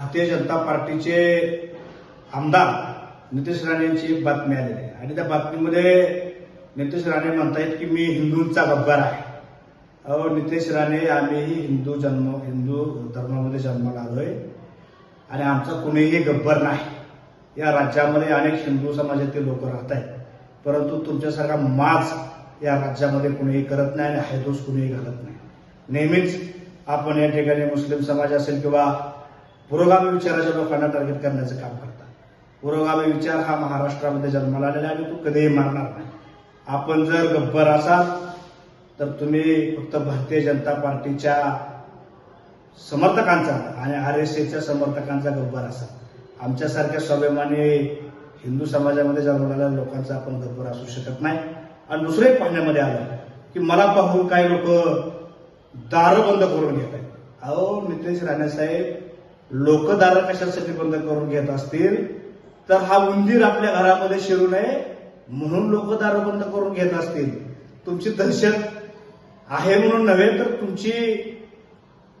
भारतीय जनता पार्टीचे आमदार नितेश राणे यांची एक बातमी आलेली आहे. आणि त्या बातमीमध्ये नितेश राणे म्हणतायत की मी हिंदूंचा गब्बर आहे. अहो नितेश राणे आम्हीही हिंदू जन्म हिंदू धर्मामध्ये जन्माला आलोय. आणि आमचा कुणीही गब्बर नाही. या राज्यामध्ये अनेक हिंदू समाजातील लोक राहत आहेत परंतु तुमच्यासारखा माज या राज्यामध्ये कुणीही करत नाही आणि हैदोस कुणीही घालत नाही. नेहमीच आपण या ठिकाणी मुस्लिम समाज असेल किंवा पुरोगामी विचाराच्या लोकांना टार्गेट करण्याचं काम करतात. पुरोगामी विचार हा महाराष्ट्रामध्ये जन्माला आलेला आहे आणि तो कधीही मारणार नाही. आपण जर गब्बर असाल तर तुम्ही फक्त भारतीय जनता पार्टीच्या समर्थकांचा आणि आर एस एच्या समर्थकांचा गब्बर असाल. आमच्यासारख्या स्वाभिमानी हिंदू समाजामध्ये जन्मलेल्या लोकांचा आपण गब्बर असू शकत नाही. आणि दुसरे पाहण्यामध्ये आलं की मला पाहून काही लोक दारं बंद करून घेत आहेत. अहो नितेश राणे साहेब लोक कशासाठी बंद करून घेत असतील तर हा उंदीर आपल्या घरामध्ये शिरू नये म्हणून लोक दारं बंद करून घेत असतील. तुमची दहशत आहे म्हणून नव्हे तर तुमची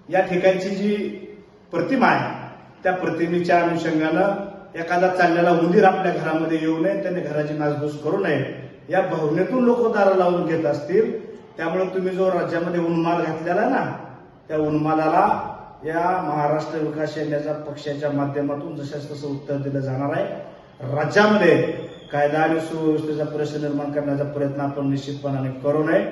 या ठिकाणची जी प्रतिमा आहे त्या प्रतिमेच्या अनुषंगानं एखादा चाललेला उंदीर आपल्या घरामध्ये येऊ नये त्याने घराची नासधूस करू नये. या भावनेतून लोक दारं लावून घेत असतील त्यामुळे तुम्ही जो राज्यामध्ये उन्माल घातलेला ना त्या उन्मालाला या महाराष्ट्र विकास सेनेच्या पक्षाच्या माध्यमातून जशाच तसं उत्तर दिलं जाणार आहे. राज्यामध्ये कायदा आणि सुव्यवस्थेचा प्रश्न निर्माण करण्याचा प्रयत्न आपण निश्चितपणाने करू नये.